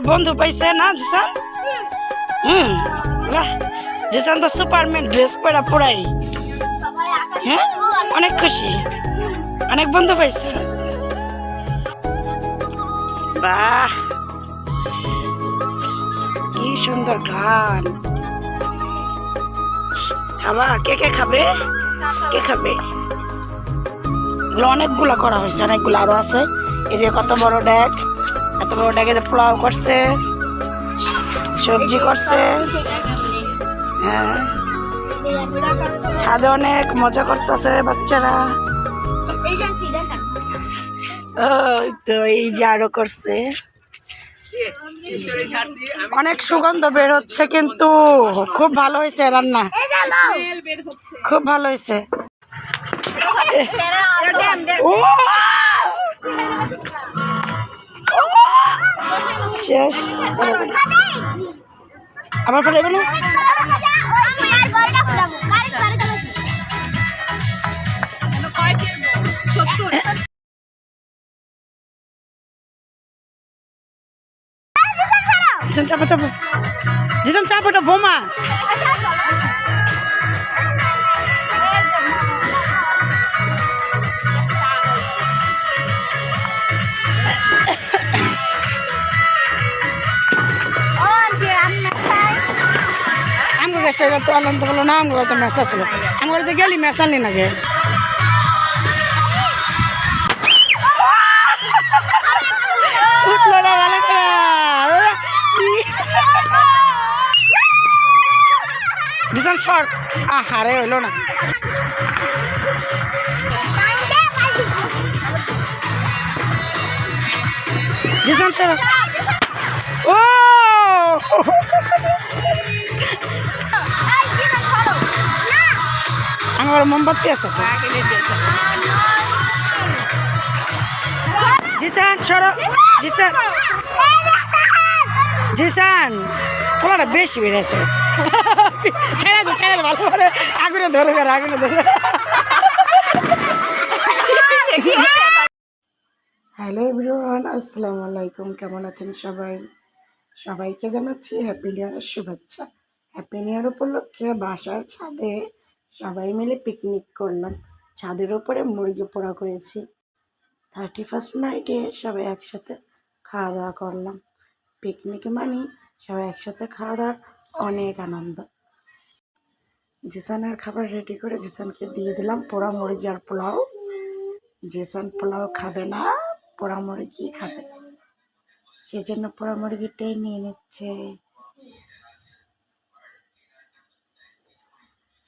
বন্ধু পাইছে না, জিসান? হুম, বাহ। জিসান তো সুপারম্যান, ড্রেস পরা পুরাই। হ্যাঁ অনেক খুশি। অনেক বন্ধু পাইছে। বাহ। কি সুন্দর গান। খাবা, কে কে খাবে? কে খাবে? অনেকগুলো করা হয়েছে, অনেকগুলো আরও আছে। এই যে কত বড় ডেক এত বড় ডেকে পোলাও করছে সবজি করছে। হ্যাঁ। ছাদে অনেক মজা করতেছে বাচ্চারা। তো এই যে আরও করছে। অনেক সুগন্ধ বের হচ্ছে কিন্তু। খুব ভালো হয়েছে রান্না। খুব ভালো হয়েছে। শেষ আবার এবার জিসান চাপো চাপো। জিসান চাপো ওটা বোমা। এটা তো আনন্দ না আমগো তো আমগো যে গেলি মেসালি নাগে উঠল না হইল না। আমার মোমবাতি আছে তো। জিসান সর। জিসান। জিসান পোলাটা বেশি বেড়েছে। ছেড়ে দে ছেড়ে দে ভালো। করে আগুনে ধরে করে আগুনে ধরে। হ্যালো এভরিওয়ান আসসালামু আলাইকুম। কেমন আছেন সবাই? সবাইকে জানাচ্ছি হ্যাপি নিউ ইয়ারের শুভেচ্ছা। হ্যাপি নিউ ইয়ার উপলক্ষে বাসার ছাদে সবাই মিলে পিকনিক করলাম। ছাদের ওপরে মুরগি পোড়া করেছি। থার্টি ফার্স্ট নাইটে সবাই একসাথে খাওয়া দাওয়া করলাম। পিকনিক মানে সবাই একসাথে খাওয়া দাওয়ার অনেক আনন্দ। জিসানের খাবার রেডি করে জিসানকে দিয়ে দিলাম পোড়া মুরগি আর পোলাও। জিসান পোলাও খাবে না, পোড়া মুরগি খাবে। সেই জন্য পোড়া মুরগিটাই নিয়ে নিচ্ছে।